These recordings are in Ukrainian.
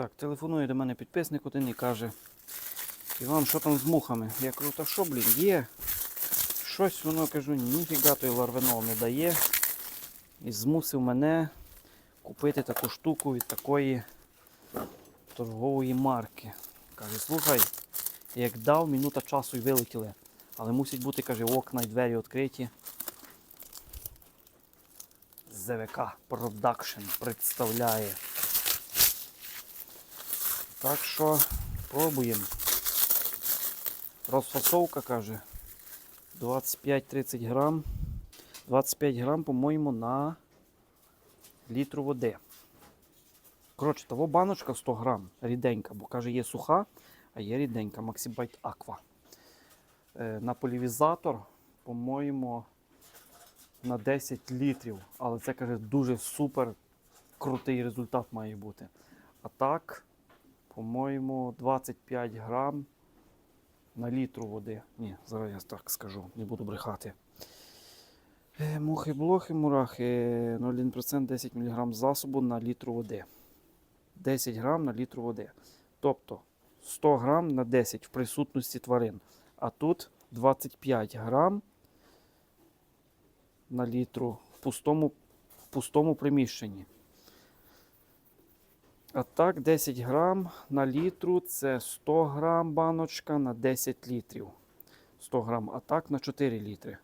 Так, телефонує до мене підписник один і каже, Іван, що там з мухами? Я кажу, та що, блін, є. Щось воно кажу, ніфіга той ларвенол не дає. І змусив мене купити таку штуку від такої торгової марки. Каже, слухай, як дав, минута часу і вилетіли. Але мусить бути, каже, окна і двері відкриті. ЗВК Production представляє. Так що пробуємо. Розфасовка каже 25-30 грам. 25 грам, по-моєму, на літру води. Коротше, того баночка 100 грам, ріденька, бо каже, є суха, а є ріденька Maxibite Aqua. Е, на полівізатор, по-моєму, на 10 літрів. Але це каже дуже супер крутий результат має бути. А так, по-моєму, 25 грам на літру води. Ні, зараз я так скажу, не буду брехати. Е, Мухи, блохи, мурахи 0,1% 10 мг засобу на літру води. 10 грам на літру води. Тобто 100 грам на 10 в присутності тварин. А тут 25 грам на літру в пустому, в пустому приміщенні. А так, 10 грам на літру це 100 грам баночка на 10 літрів. 100 грам, а так на 4 літри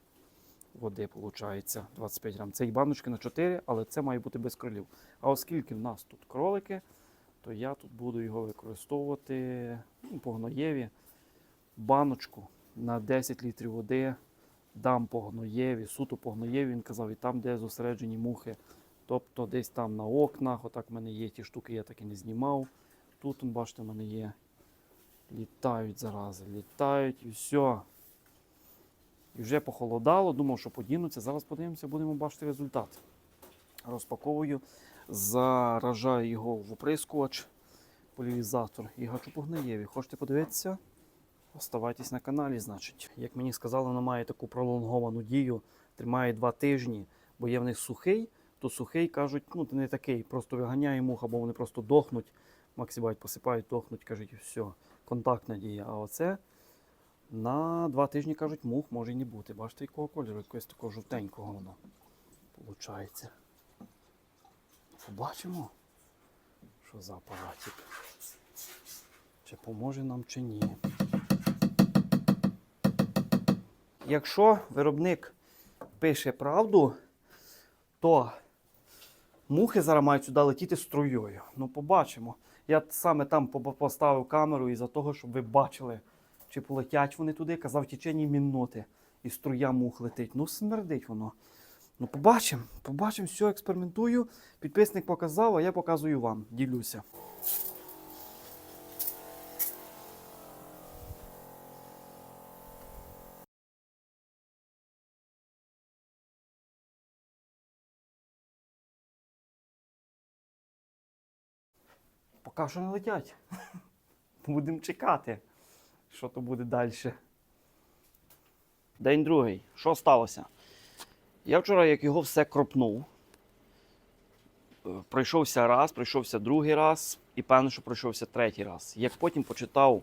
води виходить 25 грам. Це і баночки на 4, але це має бути без кролів. А оскільки в нас тут кролики, то я тут буду його використовувати ну, по гноєві. Баночку на 10 літрів води дам по гноєві, суто по гноєві, він казав, і там, де зосереджені мухи. Тобто десь там на окнах, отак в мене є ті штуки, я так і не знімав. Тут, бачите, в мене є. Літають зарази, літають і все. І вже похолодало, думав, що подінуться. Зараз подивимося, будемо бачити результат. Розпаковую, заражаю його в оприскувач, поляризатор і гачу по. Хочете подивитися? Оставайтесь на каналі, значить. Як мені сказали, вона має таку пролонговану дію, тримає два тижні, бо є в них сухий, то сухий кажуть, ну ти не такий, просто виганяє мух, або вони просто дохнуть, максибайт посипають, дохнуть, кажуть, все, контактна дія. А оце на два тижні кажуть, мух може і не бути. Бачите, якого кольору, якогось такого жовтенького воно виходить. Побачимо, що за апаратик. Чи поможе нам, чи ні. Якщо виробник пише правду, то мухи зараз мають сюди летіти струєю. Ну, побачимо. Я саме там поставив камеру із-за того, щоб ви бачили, чи полетять вони туди. Казав, в мінноти. І струя мух летить. Ну, смердить воно. Ну, побачимо. Побачимо, все, експериментую. Підписник показав, а я показую вам. Ділюся. Поки що не летять. Будемо чекати, що то буде далі. День другий. Що сталося? Я вчора, як його все кропнув, е, пройшовся раз, пройшовся другий раз і певно, що пройшовся третій раз. Як потім почитав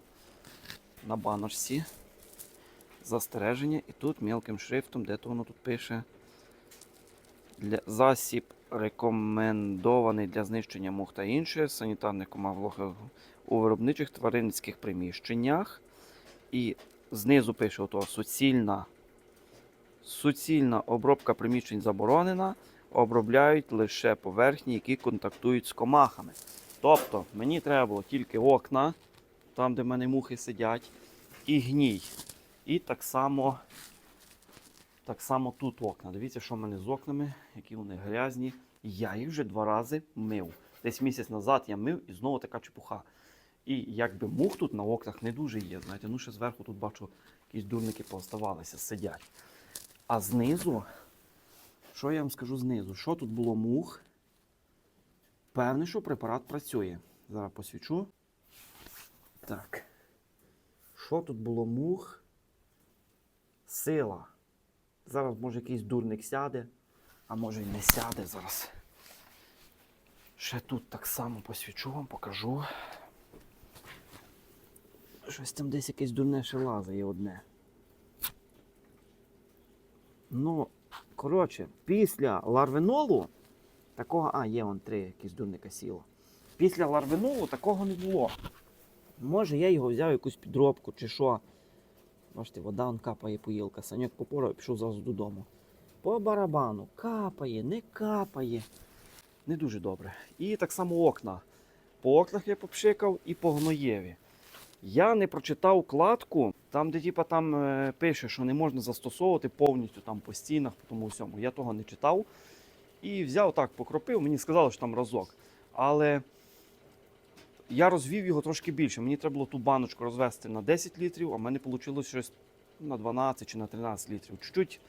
на баночці застереження, і тут мілким шрифтом, де то воно тут пише. Для засіб рекомендований для знищення мух та інших санітарних комах у виробничих тваринницьких приміщеннях. І знизу пише ото суцільна, суцільна обробка приміщень заборонена. Обробляють лише поверхні, які контактують з комахами. Тобто мені треба було тільки окна, там, де в мене мухи сидять, і гній. І так само так само тут окна. Дивіться, що в мене з окнами, які вони грязні. Я їх вже два рази мив. Десь місяць назад я мив і знову така чепуха. І якби мух тут на окнах не дуже є. Знаєте, ну ще зверху тут бачу, якісь дурники пооставалися, сидять. А знизу, що я вам скажу знизу? Що тут було мух? Певний, що препарат працює. Зараз посвічу. Так. Що тут було мух? Сила. Зараз може якийсь дурник сяде, а може і не сяде зараз. Ще тут так само посвічу вам, покажу. Щось там десь якесь дурне ще лазає одне. Ну, коротше, після ларвенолу такого. А, є вон три якісь дурника сіло. Після ларвенолу такого не було. Може, я його взяв якусь підробку чи що. Бачите, вода он капає поїлка. Саньок попорав пішов зразу додому. По барабану капає, не капає. Не дуже добре. І так само окна. По окнах я попшикав і по гноєві. Я не прочитав кладку, там, де типа, там е, пише, що не можна застосовувати повністю там по стінах, по тому всьому. Я того не читав. І взяв так, покропив, мені сказали, що там разок. Але я розвів його трошки більше. Мені треба було ту баночку розвести на 10 літрів, а в мене вийшло щось на 12 чи на 13 літрів. Чуть-чуть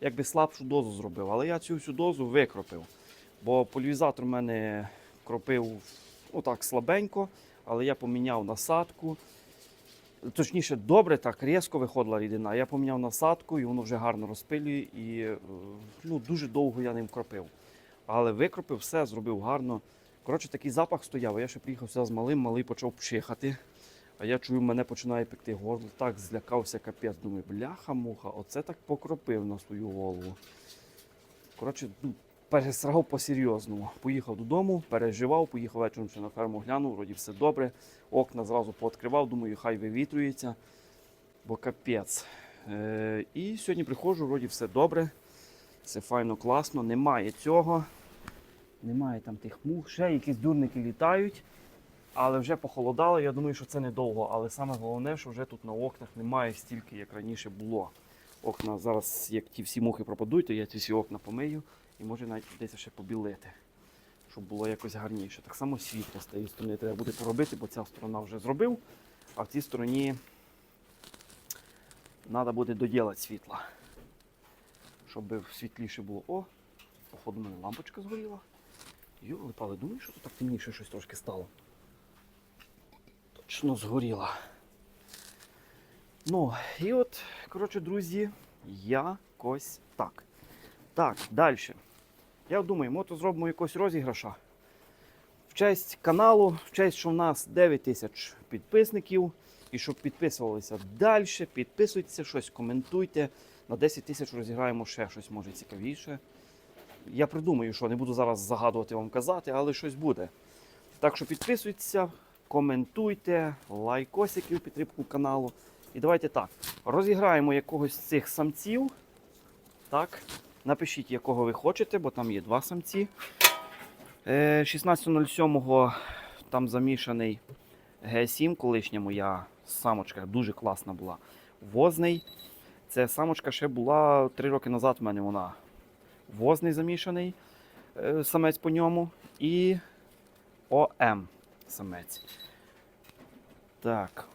якби слабшу дозу зробив. Але я цю всю дозу викропив. Бо полівізатор в мене кропив ну, слабенько, але я поміняв насадку. Точніше, добре, так різко виходила рідина. Я поміняв насадку і воно вже гарно розпилює і е, ну, дуже довго я ним кропив. Але викропив все, зробив гарно. Коротше, такий запах стояв. а Я ще приїхав сюди з малим, малий почав пчихати. А я чую, мене починає пекти горло. Так злякався капець. Думаю, бляха-муха, оце так покропив на свою голову. Коротше, ну, пересрав по-серйозному. Поїхав додому, переживав, поїхав вечором ще на ферму глянув, вроді все добре. Окна зразу пооткривав, думаю, хай вивітрюється, бо капець. Е, і сьогодні приходжу, вроді все добре, все файно, класно, немає цього. Немає там тих мух, ще якісь дурники літають, але вже похолодало. Я думаю, що це недовго. Але саме головне, що вже тут на окнах немає стільки, як раніше було. Окна зараз, як ті всі мухи пропадуть, то я ці всі окна помию і може навіть десь ще побілити, щоб було якось гарніше. Так само світло з тієї сторони треба буде поробити, бо ця сторона вже зробив, а в цій стороні треба буде доділати світла. Щоб світліше було. О, походу, мене лампочка згоріла. Йоли, пали, думаю, що тут так темніше щось трошки стало. Точно згоріла. Ну, і от, коротше, друзі, якось так. Так, далі. Я думаю, ми то зробимо якогось розіграша. В честь каналу, в честь, що в нас 9 тисяч підписників. І щоб підписувалися далі, підписуйтеся, щось коментуйте. На 10 тисяч розіграємо ще щось може цікавіше. Я придумаю, що не буду зараз загадувати вам казати, але щось буде. Так що підписуйтеся, коментуйте, лайкосики у підтримку каналу. І давайте так. Розіграємо якогось з цих самців. Так. Напишіть, якого ви хочете, бо там є два самці. Е, 16.07 там замішаний Г7, колишня моя самочка, дуже класна була. Возний. Це самочка ще була 3 роки назад в мене вона. Возний замішаний е, самець по ньому. І ОМ самець. Так.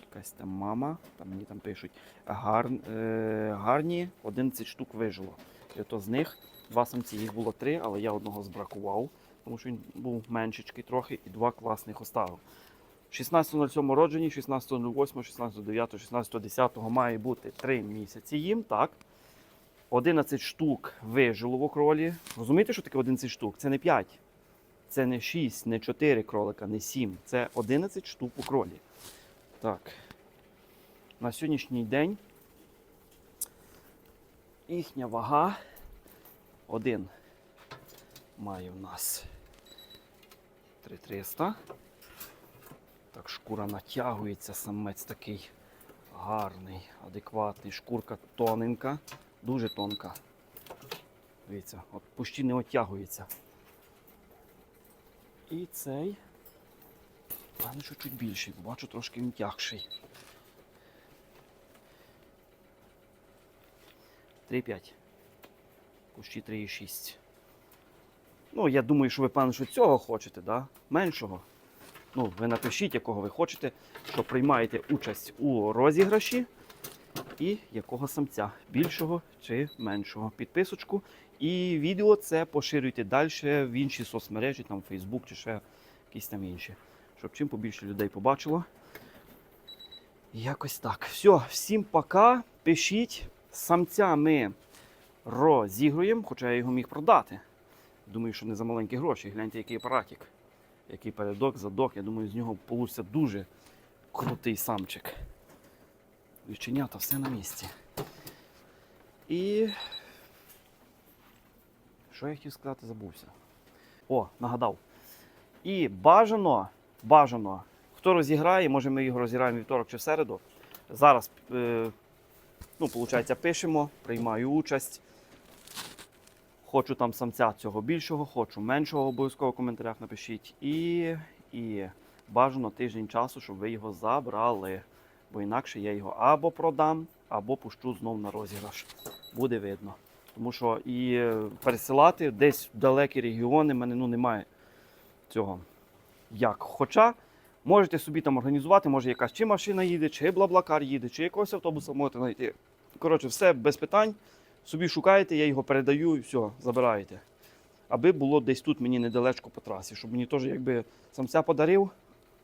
Якась там мама, там мені там пишуть. Гар, е, гарні 11 штук вижило. І то з них два самці, їх було три, але я одного збракував, тому що він був меншечкий трохи, і два класних оставив. 16.07 роджені, 16.08, 16.09, 16.10 має бути 3 місяці їм, так? 11 штук вижило в окролі. Розумієте, що таке 11 штук? Це не 5. Це не 6, не 4 кролика, не 7. Це 11 штук у кролі. Так. На сьогоднішній день їхня вага один має в нас 3300. Так, шкура натягується, самець такий гарний, адекватний. Шкурка тоненька, дуже тонка. Дивіться, от почти не оттягується. І цей, певно, що чуть більший, бо бачу трошки він тягший. 3,5. Кущі 3,6. Ну, я думаю, що ви, певно, що цього хочете, да? меншого. Ну, ви напишіть, якого ви хочете, що приймаєте участь у розіграші і якого самця, більшого чи меншого. Підписочку. І відео це поширюйте далі в інші соцмережі, там Facebook чи ще якісь там інші. Щоб чим побільше людей побачило. Якось так. Все, всім пока. Пишіть. Самця ми розігруємо, хоча я його міг продати. Думаю, що не за маленькі гроші. Гляньте, який апаратик. Який передок, задок. Я думаю, з нього получиться дуже крутий самчик. Вівченята, все на місці. І. Що я хотів сказати, забувся. О, нагадав. І бажано, бажано, хто розіграє, може ми його розіграємо вівторок чи в середу. Зараз, е, ну, виходить, пишемо, приймаю участь. Хочу там самця цього більшого, хочу меншого, обов'язково в коментарях напишіть. І, і бажано тиждень часу, щоб ви його забрали. Бо інакше я його або продам, або пущу знов на розіграш. Буде видно. Тому що і е, пересилати десь в далекі регіони в мене ну, немає цього. Як? Хоча можете собі там організувати, може якась чи машина їде, чи блаблакар їде, чи якогось автобуса можете знайти. Коротше, все без питань. Собі шукаєте, я його передаю і все, забираєте. Аби було десь тут мені недалечко по трасі, щоб мені теж якби самця подарив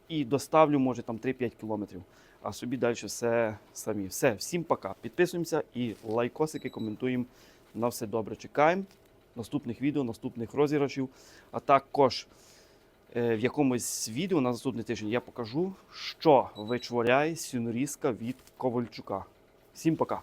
і доставлю, може, там 3-5 кілометрів. А собі далі все самі. Все, всім пока. Підписуємося і лайкосики коментуємо. На все добре. Чекаємо наступних відео, наступних розіграшів. А також е, в якомусь відео на наступний тиждень я покажу, що вичворяє сюнорізка від Ковальчука. Всім пока!